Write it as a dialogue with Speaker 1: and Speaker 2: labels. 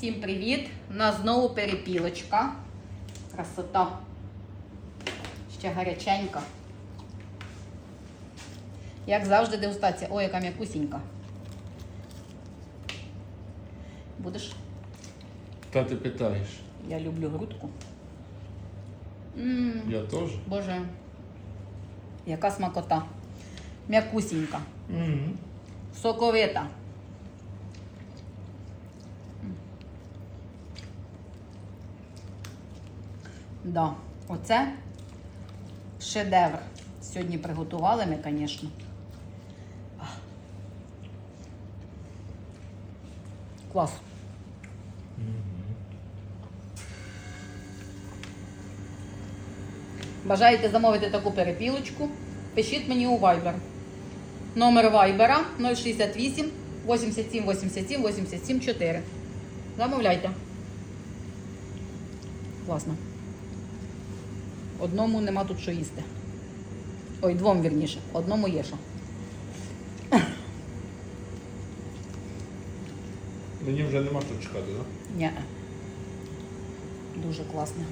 Speaker 1: Всім привіт! У нас знову перепілочка. Красота. Ще гаряченька. Як завжди, дегустація. Ой, яка м'якусінька. Будеш?
Speaker 2: Та ти питаєш.
Speaker 1: Я люблю грудку. м
Speaker 2: Я теж.
Speaker 1: Боже, яка смакота. М'якусінька. Соковита. Да, оце шедевр. Сьогодні приготували ми, звісно. Клас. Бажаєте замовити таку перепілочку? Пишіть мені у Viber. Номер Вайбера 068 87 87 87 4. Замовляйте. Класно. Одному нема тут що їсти. Ой, двом вірніше. Одному є що.
Speaker 2: Мені вже нема що чекати, так?
Speaker 1: Ні. Дуже класно.